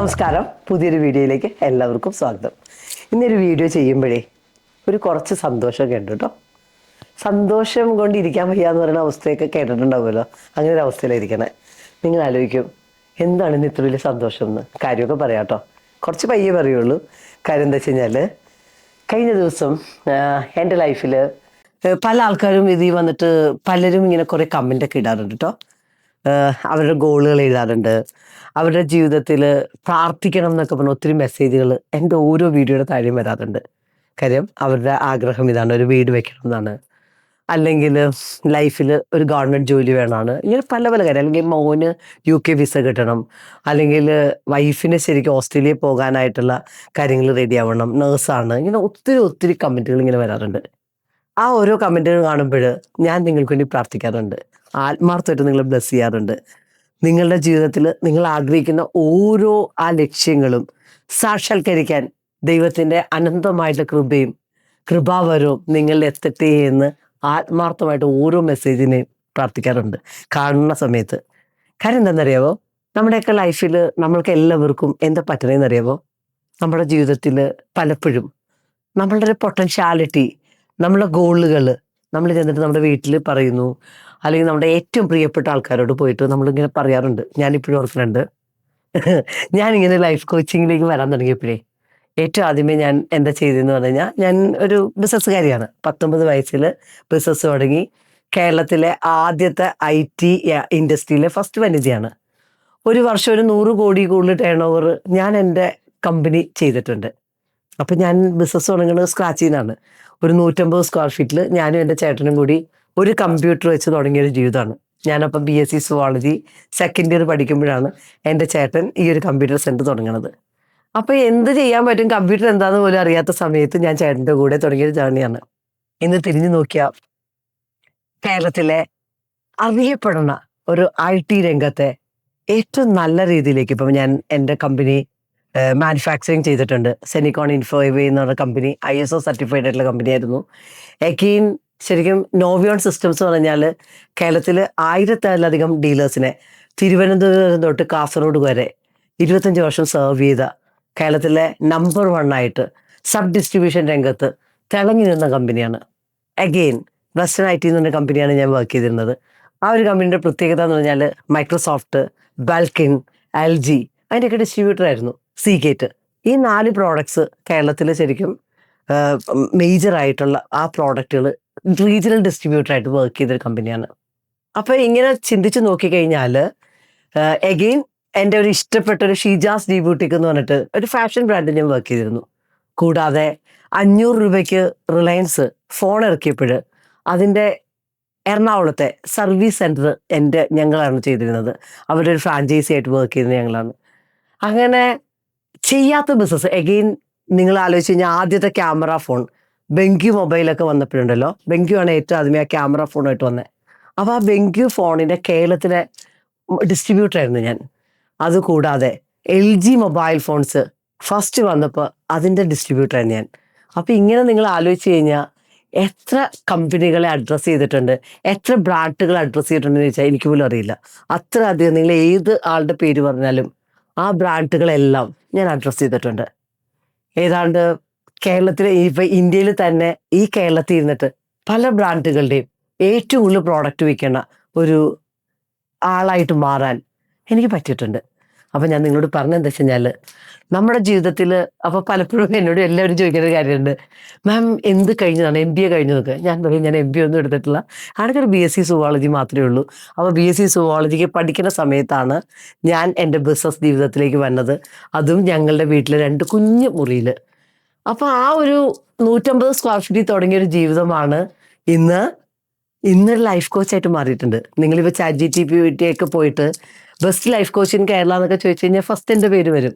നമസ്കാരം. പുതിയൊരു വീഡിയോയിലേക്ക് എല്ലാവർക്കും സ്വാഗതം. ഇന്നൊരു വീഡിയോ ചെയ്യുമ്പോഴേ ഒരു കുറച്ച് സന്തോഷമൊക്കെ ഉണ്ട് കേട്ടോ സന്തോഷം കൊണ്ട് ഇരിക്കാൻ വയ്യ എന്ന് പറയുന്ന അവസ്ഥയൊക്കെ കേട്ടിട്ടുണ്ടാവുമല്ലോ. അങ്ങനെ ഒരു അവസ്ഥയിലായിരിക്കണേ. നിങ്ങൾ ആലോചിക്കും എന്താണ് ഇന്ന് ഇത്ര വലിയ സന്തോഷം എന്ന്? കാര്യമൊക്കെ പറയാം കേട്ടോ കുറച്ച് പയ്യെ പറയുള്ളൂ. കാര്യം എന്താ വെച്ച് കഴിഞ്ഞാൽ കഴിഞ്ഞ ദിവസം എന്റെ ലൈഫിൽ പല ആൾക്കാരും ഇതിൽ വന്നിട്ട് പലരും ഇങ്ങനെ കുറേ കമന്റൊക്കെ ഇടാറുണ്ട് കേട്ടോ അവരുടെ ഗോളുകൾ എഴുതാറുണ്ട്. അവരുടെ ജീവിതത്തിൽ പ്രാർത്ഥിക്കണം എന്നൊക്കെ പറഞ്ഞ ഒത്തിരി മെസ്സേജുകൾ എന്റെ ഓരോ വീഡിയോയുടെ താഴെയും വരാറുണ്ട്. കാര്യം അവരുടെ ആഗ്രഹം ഇതാണ് ഒരു വീട് വെക്കണം എന്നാണ്. അല്ലെങ്കിൽ ലൈഫിൽ ഒരു ഗവൺമെന്റ് ജോലി വേണമാണ് ഇങ്ങനെ പല പല കാര്യം. അല്ലെങ്കിൽ മോന് യു കെ വിസ കിട്ടണം. അല്ലെങ്കിൽ വൈഫിന് ശരിക്കും ഓസ്ട്രേലിയയിൽ പോകാനായിട്ടുള്ള കാര്യങ്ങൾ റെഡി ആവണം. നേഴ്സാണ് ഇങ്ങനെ ഒത്തിരി ഒത്തിരി കമന്റുകൾ ഇങ്ങനെ വരാറുണ്ട്. ആ ഓരോ കമന്റുകൾ കാണുമ്പോൾ ഞാൻ നിങ്ങൾക്ക് വേണ്ടി പ്രാർത്ഥിക്കാറുണ്ട്. ആത്മാർത്ഥമായിട്ട് നിങ്ങളെ ബ്ലസ് ചെയ്യാറുണ്ട്. നിങ്ങളുടെ ജീവിതത്തിൽ നിങ്ങൾ ആഗ്രഹിക്കുന്ന ഓരോ ആ ലക്ഷ്യങ്ങളും സാക്ഷാത്കരിക്കാൻ ദൈവത്തിന്റെ അനന്തമായിട്ടുള്ള കൃപയും കൃപാവരവും നിങ്ങളിൽ എത്തട്ടെ എന്ന് ആത്മാർത്ഥമായിട്ട് ഓരോ മെസ്സേജിനെയും പ്രാർത്ഥിക്കാറുണ്ട്. കാണുന്ന സമയത്ത്. കാര്യം എന്താണെന്നറിയാവോ? നമ്മുടെയൊക്കെ ലൈഫിൽ നമ്മൾക്ക് എല്ലാവർക്കും എന്താ പറ്റണേന്നറിയാവോ? നമ്മുടെ ജീവിതത്തിൽ പലപ്പോഴും നമ്മളുടെ പൊട്ടൻഷ്യാലിറ്റി നമ്മളെ ഗോളുകൾ നമ്മൾ ചെന്നിട്ട് നമ്മുടെ വീട്ടിൽ പറയുന്നു. അല്ലെങ്കിൽ നമ്മുടെ ഏറ്റവും പ്രിയപ്പെട്ട ആൾക്കാരോട് പോയിട്ട് നമ്മളിങ്ങനെ പറയാറുണ്ട്. ഞാനിപ്പോഴും ഓർക്കുന്നുണ്ട്. ഞാനിങ്ങനെ ലൈഫ് കോച്ചിങ്ങിലേക്ക് വരാൻ തുടങ്ങിയപ്പോഴേ ഏറ്റവും ആദ്യമേ ഞാൻ എന്താ ചെയ്തതെന്ന് പറഞ്ഞു കഴിഞ്ഞാൽ ഞാൻ ഒരു ബിസിനസ്സുകാരിയാണ് പത്തൊമ്പത് വയസ്സിൽ ബിസിനസ് തുടങ്ങി കേരളത്തിലെ ആദ്യത്തെ ഐ ടി ഇൻഡസ്ട്രിയിലെ ഫസ്റ്റ് വനിതയാണ്. ഒരു വർഷം ഒരു നൂറ് കോടി കൂടുതൽ ടേൺ ഓവർ ഞാൻ എന്റെ കമ്പനി ചെയ്തിട്ടുണ്ട്. അപ്പം ഞാൻ ബിസിനസ് തുടങ്ങുന്നത് സ്ക്രാച്ചിൽ നിന്നാണ് ഒരു നൂറ്റമ്പത് സ്ക്വയർ ഫീറ്റിൽ ഞാനും എന്റെ ചേട്ടനും കൂടി ഒരു കമ്പ്യൂട്ടർ വെച്ച് തുടങ്ങിയ ഒരു ജീവിതമാണ്. ഞാനപ്പം B S C zoology second year പഠിക്കുമ്പോഴാണ് എന്റെ ചേട്ടൻ ഈ ഒരു കമ്പ്യൂട്ടർ സെന്റർ തുടങ്ങുന്നത് അപ്പോൾ എന്ത് ചെയ്യാൻ പറ്റും? കമ്പ്യൂട്ടർ എന്താണെന്ന് പോലും അറിയാത്ത സമയത്ത് ഞാൻ ചേട്ടന്റെ കൂടെ തുടങ്ങിയൊരു ജേണിയാണ് ഇന്ന് തിരിഞ്ഞു നോക്കിയാൽ കേരളത്തിലെ അറിയപ്പെടുന്ന ഒരു ഐ ടി രംഗത്തെ ഏറ്റവും നല്ല രീതിയിലേക്ക് ഇപ്പം ഞാൻ എന്റെ കമ്പനി മാനുഫാക്ചറിങ് ചെയ്തിട്ടുണ്ട്. സെനിക്കോൺ ഇൻഫോവേ എന്ന് പറഞ്ഞ company I S O certified ആയിട്ടുള്ള കമ്പനി ആയിരുന്നു. എക്കീൻ ശരിക്കും നോവിയോൺ സിസ്റ്റംസ് എന്ന് പറഞ്ഞാൽ കേരളത്തിൽ ആയിരത്തിലധികം ഡീലേഴ്സിനെ തിരുവനന്തപുരം തൊട്ട് കാസർഗോഡ് വരെ ഇരുപത്തഞ്ച് വർഷം സെർവ് ചെയ്ത കേരളത്തിലെ നമ്പർ വൺ ആയിട്ട് സബ് ഡിസ്ട്രിബ്യൂഷൻ രംഗത്ത് തിളങ്ങി നിന്ന കമ്പനിയാണ് അഗെയിൻ വെസ്റ്റേൺ ഐ ടി എന്ന് പറഞ്ഞ കമ്പനിയാണ് ഞാൻ വർക്ക് ചെയ്തിരുന്നത്. ആ ഒരു കമ്പനിയുടെ പ്രത്യേകത എന്ന് പറഞ്ഞാൽ മൈക്രോസോഫ്റ്റ് ബാൽക്കിൻ എൽ ജി അതിന്റെയൊക്കെ ഡിസ്ട്രിബ്യൂട്ടർ ആയിരുന്നു. സി ഗേറ്റ് ഈ നാല് പ്രോഡക്ട്സ് കേരളത്തിൽ ശരിക്കും മേജർ ആയിട്ടുള്ള ആ പ്രോഡക്റ്റുകൾ റീജിയണൽ ഡിസ്ട്രിബ്യൂട്ടർ ആയിട്ട് വർക്ക് ചെയ്തൊരു കമ്പനിയാണ് അപ്പോൾ ഇങ്ങനെ ചിന്തിച്ച് നോക്കിക്കഴിഞ്ഞാൽ എഗെയിൻ എന്റെ ഒരു ഇഷ്ടപ്പെട്ട ഒരു ഷീജാസ് ഡി ബ്യൂട്ടിക് എന്ന് പറഞ്ഞിട്ട് ഒരു ഫാഷൻ ബ്രാൻഡിൽ ഞാൻ വർക്ക് ചെയ്തിരുന്നു. കൂടാതെ അഞ്ഞൂറ് രൂപയ്ക്ക് റിലയൻസ് ഫോൺ ഇറക്കിയപ്പോൾ അതിന്റെ എറണാകുളത്തെ സർവീസ് സെന്റർ എന്റെ ഞങ്ങളാണ് ചെയ്തിരുന്നത്. അവരുടെ ഒരു ഫ്രാഞ്ചൈസി ആയിട്ട് വർക്ക് ചെയ്യുന്നത് ഞങ്ങളാണ്. അങ്ങനെ ചെയ്യാത്ത ബിസിനസ് എഗെയിൻ നിങ്ങൾ ആലോചിച്ച് കഴിഞ്ഞാൽ ആദ്യത്തെ ക്യാമറ ഫോൺ ബെങ്ക്യു മൊബൈലൊക്കെ വന്നപ്പോഴുണ്ടല്ലോ. ബെങ്ക്യു ആണ് ഏറ്റവും ആദ്യമേ ആ ക്യാമറ ഫോണായിട്ട് വന്നത് അപ്പോൾ ആ ബെങ്ക്യു ഫോണിന്റെ കേരളത്തിലെ ഡിസ്ട്രിബ്യൂട്ടറായിരുന്നു ഞാൻ. അതുകൂടാതെ L G mobile phones first വന്നപ്പോൾ അതിന്റെ ഡിസ്ട്രിബ്യൂട്ടറായിരുന്നു ഞാൻ. അപ്പോൾ ഇങ്ങനെ നിങ്ങൾ ആലോചിച്ച് കഴിഞ്ഞാൽ എത്ര കമ്പനികളെ അഡ്രസ്സ് ചെയ്തിട്ടുണ്ട് എത്ര ബ്രാൻഡുകൾ അഡ്രസ്സ് ചെയ്തിട്ടുണ്ടെന്ന് ചോദിച്ചാൽ എനിക്ക് പോലും അറിയില്ല. അത്ര അധികം നിങ്ങൾ ഏത് ആളുടെ പേര് പറഞ്ഞാലും ആ ബ്രാൻഡുകളെല്ലാം ഞാൻ അഡ്രസ്സ് ചെയ്തിട്ടുണ്ട്. ഏതാണ്ട് കേരളത്തിലെ ഇപ്പം ഇന്ത്യയിൽ തന്നെ ഈ കേരളത്തിൽ ഇരുന്നിട്ട് പല ബ്രാൻഡുകളുടെയും ഏറ്റവും കൂടുതൽ പ്രോഡക്റ്റ് വിൽക്കുന്ന ഒരു ആളായിട്ട് മാറാൻ എനിക്ക് പറ്റിയിട്ടുണ്ട്. അപ്പം ഞാൻ നിങ്ങളോട് പറഞ്ഞെന്താ വെച്ച് കഴിഞ്ഞാൽ നമ്മുടെ ജീവിതത്തിൽ അപ്പോൾ പലപ്പോഴും എന്നോട് എല്ലാവരും ചോദിക്കുന്ന ഒരു കാര്യമുണ്ട്. മാം എന്ത് കഴിഞ്ഞതാണ്? എം ബി എ കഴിഞ്ഞതൊക്കെ? ഞാൻ പറയും ഞാൻ എം ബി ഒന്നും എടുത്തിട്ടില്ല. ആണെങ്കിൽ ബി എസ് സി സുവോളജി മാത്രമേ ഉള്ളൂ. അപ്പോൾ ബി എസ് സി സുവോളജിക്ക് പഠിക്കുന്ന സമയത്താണ് ഞാൻ എന്റെ ബിസിനസ് ജീവിതത്തിലേക്ക് വന്നത്. അതും ഞങ്ങളുടെ വീട്ടിലെ രണ്ട് കുഞ്ഞു മുറിയിൽ അപ്പോൾ ആ ഒരു നൂറ്റമ്പത് സ്ക്വയർ ഫീറ്റിൽ തുടങ്ങിയ ഒരു ജീവിതമാണ് ഇന്ന് ഇന്നൊരു ലൈഫ് കോച്ചായിട്ട് മാറിയിട്ടുണ്ട്. നിങ്ങളിപ്പോൾ ചാറ്റ് ജി ടി പി ഒക്കെ പോയിട്ട് best life coach in Kerala എന്നൊക്കെ ചോദിച്ചു കഴിഞ്ഞാൽ ഫസ്റ്റ് എന്റെ പേര് വരും.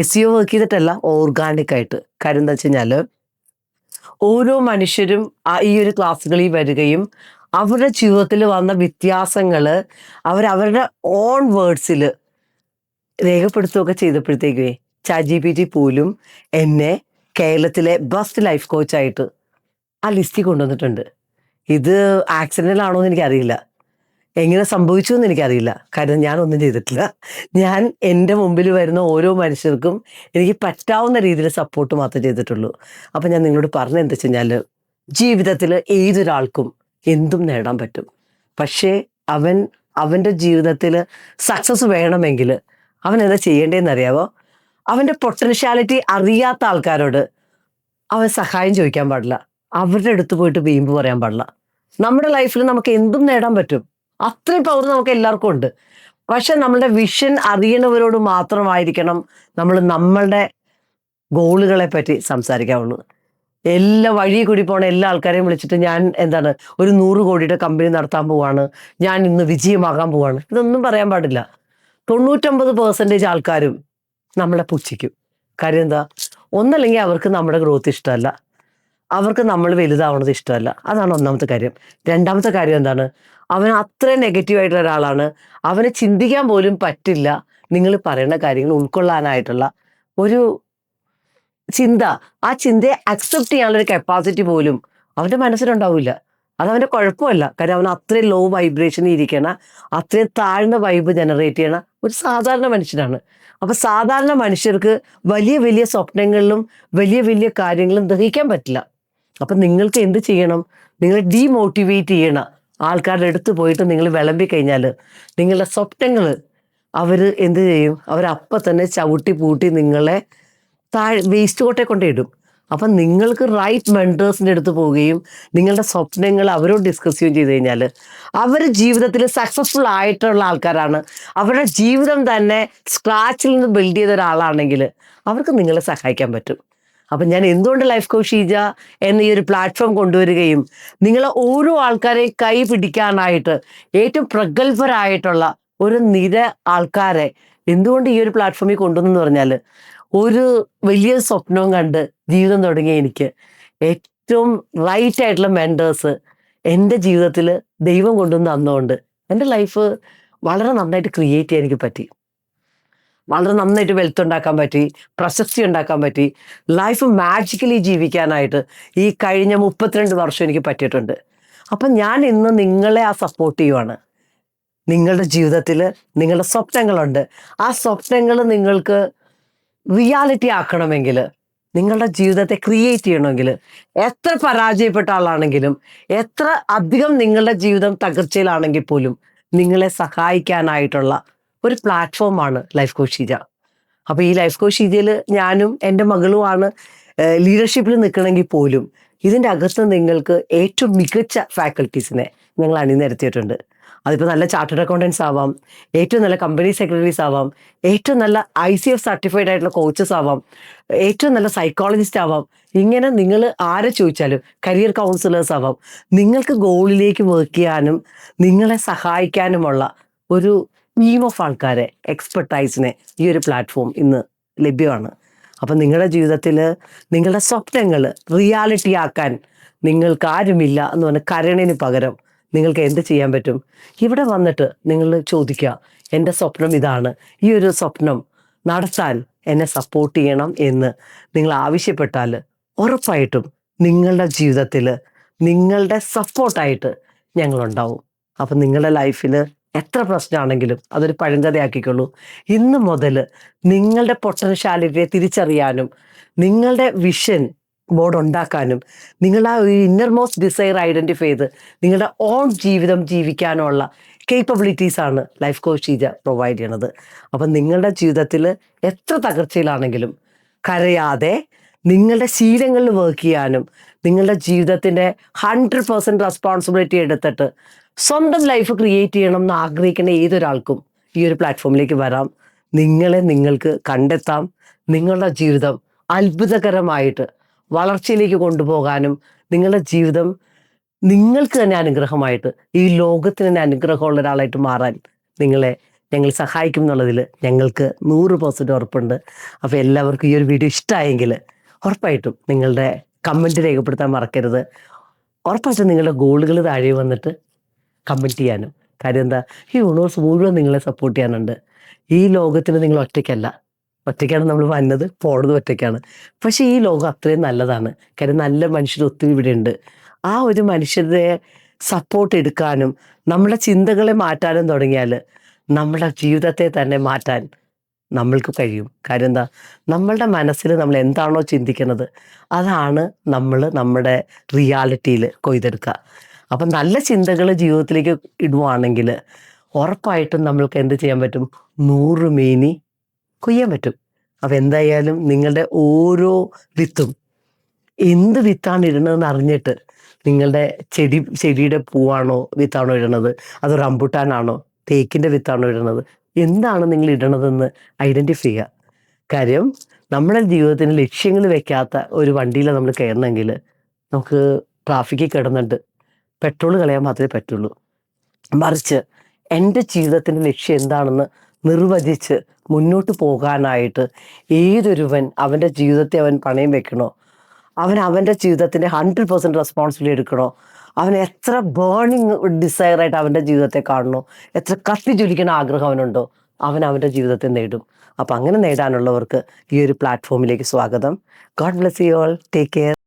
എസ് സി ഒ വർക്ക് ചെയ്തിട്ടല്ല ഓർഗാനിക് ആയിട്ട്. കാര്യം എന്താ വെച്ച് കഴിഞ്ഞാൽ ഓരോ മനുഷ്യരും ഈ ഒരു ക്ലാസ്സുകളിൽ വരികയും അവരുടെ ജീവിതത്തിൽ വന്ന വ്യത്യാസങ്ങൾ അവരവരുടെ ഓൺ വേർഡ്സിൽ രേഖപ്പെടുത്തുകയൊക്കെ ചെയ്തപ്പോഴത്തേക്കേ ചാജി പി ടി പോലും എന്നെ കേരളത്തിലെ ബെസ്റ്റ് ലൈഫ് കോച്ചായിട്ട് ആ ലിസ്റ്റിൽ കൊണ്ടുവന്നിട്ടുണ്ട്. ഇത് ആക്സിഡന്റൽ ആണോ എന്ന് എനിക്കറിയില്ല. എങ്ങനെ സംഭവിച്ചു എന്ന് എനിക്കറിയില്ല. കാരണം ഞാൻ ഒന്നും ചെയ്തിട്ടില്ല. ഞാൻ എന്റെ മുമ്പിൽ വരുന്ന ഓരോ മനുഷ്യർക്കും എനിക്ക് പറ്റാവുന്ന രീതിയിൽ സപ്പോർട്ട് മാത്രമേ ചെയ്തിട്ടുള്ളൂ. അപ്പം ഞാൻ നിങ്ങളോട് പറഞ്ഞ എന്താ വെച്ച് കഴിഞ്ഞാൽ ജീവിതത്തിൽ ഏതൊരാൾക്കും എന്തും നേടാൻ പറ്റും. പക്ഷേ അവൻ അവന്റെ ജീവിതത്തിൽ സക്സസ് വേണമെങ്കിൽ അവൻ എന്താ ചെയ്യേണ്ടതെന്ന് അറിയാവോ? അവന്റെ പൊട്ടൻഷ്യാലിറ്റി അറിയാത്ത ആൾക്കാരോട് അവൻ സഹായം ചോദിക്കാൻ പാടില്ല. അവരുടെ അടുത്ത് പോയിട്ട് വീമ്പ് പറയാൻ പാടില്ല. നമ്മുടെ ലൈഫിൽ നമുക്ക് എന്തും നേടാൻ പറ്റും. അത്രയും പവർ നമുക്ക് എല്ലാവർക്കും ഉണ്ട്. പക്ഷെ നമ്മളുടെ വിഷൻ അറിയണവരോട് മാത്രമായിരിക്കണം നമ്മൾ നമ്മളുടെ ഗോളുകളെ പറ്റി സംസാരിക്കാവുള്ളൂ. എല്ലാ വഴി കൂടി പോണ എല്ലാ ആൾക്കാരെയും വിളിച്ചിട്ട് ഞാൻ എന്താണ് ഒരു നൂറ് കോടിയുടെ കമ്പനി നടത്താൻ പോവാണ്. ഞാൻ ഇന്ന് വിജയമാകാൻ പോവാണ്. ഇതൊന്നും പറയാൻ പാടില്ല. തൊണ്ണൂറ്റൊമ്പത് പേഴ്സന്റേജ് ആൾക്കാരും നമ്മളെ പുച്ഛിക്കും. കാര്യം എന്താ? ഒന്നല്ലെങ്കിൽ അവർക്ക് നമ്മുടെ ഗ്രോത്ത് ഇഷ്ടമല്ല. അവർക്ക് നമ്മൾ വലുതാവണത് ഇഷ്ടമല്ല. അതാണ് ഒന്നാമത്തെ കാര്യം. രണ്ടാമത്തെ കാര്യം എന്താണ്? അവൻ അത്ര നെഗറ്റീവായിട്ടുള്ള ഒരാളാണ്. അവനെ ചിന്തിക്കാൻ പോലും പറ്റില്ല. നിങ്ങൾ പറയുന്ന കാര്യങ്ങൾ ഉൾക്കൊള്ളാനായിട്ടുള്ള ഒരു ചിന്ത. ആ ചിന്തയെ അക്സെപ്റ്റ് ചെയ്യാനുള്ള ഒരു കപ്പാസിറ്റി പോലും അവന്റെ മനസ്സിലുണ്ടാവില്ല. അത് അവന്റെ കുഴപ്പമല്ല. കാര്യം അവൻ അത്രയും ലോ വൈബ്രേഷനിൽ ഇരിക്കണ അത്രയും താഴ്ന്ന വൈബ് ജനറേറ്റ് ചെയ്യണ ഒരു സാധാരണ മനുഷ്യനാണ്. അപ്പോൾ സാധാരണ മനുഷ്യർക്ക് വലിയ വലിയ സ്വപ്നങ്ങളിലും വലിയ വലിയ കാര്യങ്ങളും ദഹിക്കാൻ പറ്റില്ല. അപ്പൊ നിങ്ങൾക്ക് എന്ത് ചെയ്യണം? നിങ്ങൾ ഡീമോട്ടിവേറ്റ് ചെയ്യണ ആൾക്കാരുടെ അടുത്ത് പോയിട്ട് നിങ്ങൾ വിളമ്പി കഴിഞ്ഞാൽ നിങ്ങളുടെ സ്വപ്നങ്ങൾ അവർ എന്ത് ചെയ്യും? അവരപ്പം തന്നെ ചവിട്ടി പൂട്ടി നിങ്ങളെ താഴെ വേസ്റ്റ് കോട്ടെ കൊണ്ടിടും അപ്പം നിങ്ങൾക്ക് റൈറ്റ് മെന്റേഴ്സിന്റെ അടുത്ത് പോവുകയും നിങ്ങളുടെ സ്വപ്നങ്ങൾ അവരോട് ഡിസ്കസ് ചെയ്യുകയും ചെയ്ത് കഴിഞ്ഞാൽ അവർ ജീവിതത്തിൽ സക്സസ്ഫുൾ ആയിട്ടുള്ള ആൾക്കാരാണ്. അവരുടെ ജീവിതം തന്നെ സ്ക്രാച്ചിൽ നിന്ന് ബിൽഡ് ചെയ്ത ഒരാളാണെങ്കിൽ അവർക്ക് നിങ്ങളെ സഹായിക്കാൻ പറ്റും. അപ്പം ഞാൻ എന്തുകൊണ്ട് ലൈഫ് കോച്ച് ഷീജ എന്ന ഈ ഒരു പ്ലാറ്റ്ഫോം കൊണ്ടുവരികയും നിങ്ങളെ ഓരോ ആൾക്കാരെ കൈ പിടിക്കാനായിട്ട് ഏറ്റവും പ്രഗത്ഭരായിട്ടുള്ള ഒരു നിര ആൾക്കാരെ എന്തുകൊണ്ട് ഈ ഒരു പ്ലാറ്റ്ഫോമിൽ കൊണ്ടുവന്നു പറഞ്ഞാൽ ഒരു വലിയ സ്വപ്നവും കണ്ട് ജീവിതം തുടങ്ങിയ എനിക്ക് ഏറ്റവും റൈറ്റ് ആയിട്ടുള്ള മെന്റേഴ്സ് എന്റെ ജീവിതത്തിൽ ദൈവം കൊണ്ടുവന്ന് തന്നുകൊണ്ട് എന്റെ ലൈഫ് വളരെ നന്നായിട്ട് ക്രിയേറ്റ് ചെയ്യാൻ എനിക്ക് പറ്റി. വളരെ നന്നായിട്ട് വെൽത്ത് ഉണ്ടാക്കാൻ പറ്റി പ്രശസ്തി ഉണ്ടാക്കാൻ പറ്റി. ലൈഫ് മാജിക്കലി ജീവിക്കാനായിട്ട് ഈ കഴിഞ്ഞ മുപ്പത്തിരണ്ട് വർഷം എനിക്ക് പറ്റിയിട്ടുണ്ട്. അപ്പം ഞാൻ ഇന്ന് നിങ്ങളെ ആ സപ്പോർട്ട് ചെയ്യുവാണ്. നിങ്ങളുടെ ജീവിതത്തിൽ നിങ്ങളുടെ സ്വപ്നങ്ങളുണ്ട്. ആ സ്വപ്നങ്ങൾ നിങ്ങൾക്ക് റിയാലിറ്റി ആക്കണമെങ്കിൽ നിങ്ങളുടെ ജീവിതത്തെ ക്രിയേറ്റ് ചെയ്യണമെങ്കിൽ എത്ര പരാജയപ്പെട്ട ആളാണെങ്കിലും എത്ര അധികം നിങ്ങളുടെ ജീവിതം തകർച്ചയിലാണെങ്കിൽ പോലും നിങ്ങളെ സഹായിക്കാനായിട്ടുള്ള ഒരു പ്ലാറ്റ്ഫോമാണ് ലൈഫ് കോച്ച് ഷീജ അപ്പോൾ ഈ ലൈഫ് കോച്ച് ഷീജയിൽ ഞാനും എന്റെ മകളുമാണ് ലീഡർഷിപ്പിൽ നിൽക്കണമെങ്കിൽ പോലും ഇതിന്റെ അകത്ത് നിങ്ങൾക്ക് ഏറ്റവും മികച്ച ഫാക്കൽറ്റീസിനെ ഞങ്ങൾ അണിനിരത്തിയിട്ടുണ്ട് അതിപ്പോൾ നല്ല ചാർട്ടേഡ് അക്കൗണ്ടൻസ് ആവാം ഏറ്റവും നല്ല കമ്പനി സെക്രട്ടറീസ് ആവാം ഏറ്റവും നല്ല ഐ സി എഫ് സർട്ടിഫൈഡ് ആയിട്ടുള്ള കോച്ചസ് ആവാം ഏറ്റവും നല്ല സൈക്കോളജിസ്റ്റ് ആവാം. ഇങ്ങനെ നിങ്ങൾ ആരെ ചോദിച്ചാലും കരിയർ കൗൺസിലേഴ്സ് ആവാം. നിങ്ങൾക്ക് ഗോളിലേക്ക് വർക്ക് ചെയ്യാനും നിങ്ങളെ സഹായിക്കാനുമുള്ള ഒരു ടീം ഓഫ് ആൾക്കാരെ എക്സ്പെർട്ടൈസിനെ ഈ ഒരു പ്ലാറ്റ്ഫോം ഇന്ന് ലഭ്യമാണ്. അപ്പം നിങ്ങളുടെ ജീവിതത്തിൽ നിങ്ങളുടെ സ്വപ്നങ്ങൾ റിയാലിറ്റി ആക്കാൻ നിങ്ങൾക്ക് ആരുമില്ല എന്ന് പറഞ്ഞ കരണിന് പകരം നിങ്ങൾക്ക് എന്ത് ചെയ്യാൻ പറ്റും? ഇവിടെ വന്നിട്ട് നിങ്ങൾ ചോദിക്കുക എന്റെ സ്വപ്നം ഇതാണ്. ഈ ഒരു സ്വപ്നം നടത്താൻ എന്നെ സപ്പോർട്ട് ചെയ്യണം എന്ന് നിങ്ങൾ ആവശ്യപ്പെട്ടാൽ ഉറപ്പായിട്ടും നിങ്ങളുടെ ജീവിതത്തിൽ നിങ്ങളുടെ സപ്പോർട്ടായിട്ട് ഞങ്ങളുണ്ടാവും. അപ്പം നിങ്ങളുടെ ലൈഫിൽ എത്ര പ്രശ്നമാണെങ്കിലും അതൊരു പഴഞ്ചതയാക്കിക്കൊള്ളൂ. ഇന്ന് മുതൽ നിങ്ങളുടെ പൊട്ടൻഷ്യാലിറ്റിയെ തിരിച്ചറിയാനും നിങ്ങളുടെ വിഷൻ ബോർഡ് ഉണ്ടാക്കാനും നിങ്ങൾ ആ ഒരു ഇന്നർ മോസ്റ്റ് ഡിസൈർ ഐഡന്റിഫൈ ചെയ്ത് നിങ്ങളുടെ ഓൺ ജീവിതം ജീവിക്കാനുള്ള കേപ്പബിലിറ്റീസാണ് ലൈഫ് കോച്ച് ഷീജ പ്രൊവൈഡ് ചെയ്യണത്. അപ്പം നിങ്ങളുടെ ജീവിതത്തിൽ എത്ര തകർച്ചയിലാണെങ്കിലും കരയാതെ നിങ്ങളുടെ ശീലങ്ങളിൽ വർക്ക് ചെയ്യാനും നിങ്ങളുടെ ജീവിതത്തിന്റെ ഹൺഡ്രഡ് പേഴ്സന്റ് റെസ്പോൺസിബിലിറ്റി എടുത്തിട്ട് സ്വന്തം ലൈഫ് ക്രിയേറ്റ് ചെയ്യണം എന്ന് ആഗ്രഹിക്കുന്ന ഏതൊരാൾക്കും ഈ ഒരു പ്ലാറ്റ്ഫോമിലേക്ക് വരാം. നിങ്ങളെ നിങ്ങൾക്ക് കണ്ടെത്താം. നിങ്ങളുടെ ജീവിതം അത്ഭുതകരമായിട്ട് വളർച്ചയിലേക്ക് കൊണ്ടുപോകാനും നിങ്ങളുടെ ജീവിതം നിങ്ങൾക്ക് തന്നെ അനുഗ്രഹമായിട്ട് ഈ ലോകത്തിന് തന്നെ അനുഗ്രഹമുള്ള ഒരാളായിട്ട് മാറാൻ നിങ്ങളെ ഞങ്ങൾ സഹായിക്കും എന്നുള്ളതിൽ ഞങ്ങൾക്ക് നൂറ് പേഴ്സന്റ് ഉറപ്പുണ്ട്. അപ്പോൾ എല്ലാവർക്കും ഈ ഒരു വീഡിയോ ഇഷ്ടമായെങ്കിൽ ഉറപ്പായിട്ടും നിങ്ങളുടെ കമന്റ് രേഖപ്പെടുത്താൻ മറക്കരുത്. ഉറപ്പായിട്ടും നിങ്ങളുടെ ഗോളുകൾ താഴെ വന്നിട്ട് കമന്റ് ചെയ്യാനും. കാര്യം എന്താ ഈ യൂണിവേഴ്സ് മുഴുവൻ നിങ്ങളെ സപ്പോർട്ട് ചെയ്യാനുണ്ട്. ഈ ലോകത്തിന് നിങ്ങൾ ഒറ്റയ്ക്കല്ല. ഒറ്റയ്ക്കാണ് നമ്മൾ വന്നത് പോണത് ഒറ്റയ്ക്കാണ്. പക്ഷേ ഈ ലോകം അത്രയും നല്ലതാണ്. കാര്യം നല്ല മനുഷ്യർ ഒത്തിരി ഇവിടെ ഉണ്ട്. ആ ഒരു മനുഷ്യരുടെ സപ്പോർട്ട് എടുക്കാനും നമ്മുടെ ചിന്തകളെ മാറ്റാനും തുടങ്ങിയാൽ നമ്മുടെ ജീവിതത്തെ തന്നെ മാറ്റാൻ നമ്മൾക്ക് കഴിയും. കാര്യം എന്താ നമ്മളുടെ മനസ്സിൽ നമ്മൾ എന്താണോ ചിന്തിക്കുന്നത് അതാണ് നമ്മൾ നമ്മുടെ റിയാലിറ്റിയിൽ കൊയ്തെടുക്കുക. അപ്പം നല്ല ചിന്തകൾ ജീവിതത്തിലേക്ക് ഇടുവാണെങ്കിൽ ഉറപ്പായിട്ടും നമ്മൾക്ക് എന്ത് ചെയ്യാൻ പറ്റും? നൂറ് മീനി കൊയ്യാൻ പറ്റും. അപ്പം എന്തായാലും നിങ്ങളുടെ ഓരോ വിത്തും എന്ത് വിത്താണ് ഇടുന്നതെന്ന് അറിഞ്ഞിട്ട് നിങ്ങളുടെ ചെടി ചെടിയുടെ പൂവാണോ വിത്താണോ ഇടുന്നത്? അത് റംബുട്ടാനാണോ? തേക്കിന്റെ വിത്താണോ ഇടുന്നത്? എന്താണ് നിങ്ങൾ ഇടണതെന്ന് ഐഡന്റിഫൈ ചെയ്യുക. കാര്യം നമ്മുടെ ജീവിതത്തിന് ലക്ഷ്യങ്ങൾ വെക്കാത്ത ഒരു വണ്ടിയിൽ നമ്മൾ കയറണമെങ്കിൽ നമുക്ക് ട്രാഫിക്കിൽ കിടന്നിട്ട് പെട്രോൾ കളയാൻ മാത്രമേ പറ്റുള്ളൂ. മറിച്ച് എന്റെ ജീവിതത്തിന്റെ ലക്ഷ്യം എന്താണെന്ന് നിർവചിച്ച് മുന്നോട്ട് പോകാനായിട്ട് ഏതൊരുവൻ അവന്റെ ജീവിതത്തെ അവൻ പണയം വെക്കണോ? അവൻ അവന്റെ ജീവിതത്തിന്റെ ഹൺഡ്രഡ് പെർസെന്റ് റെസ്പോൺസിബിലിറ്റി എടുക്കണോ? അവൻ എത്ര ബേണിങ് ഡിസയറായിട്ട് അവന്റെ ജീവിതത്തെ കാണണോ? എത്ര കത്തി ജ്വലിക്കണ ആഗ്രഹം അവനുണ്ടോ? അവൻ അവന്റെ ജീവിതത്തെ നേടും. അപ്പം അങ്ങനെ നേടാനുള്ളവർക്ക് ഈ ഒരു പ്ലാറ്റ്ഫോമിലേക്ക് സ്വാഗതം. God bless you all take care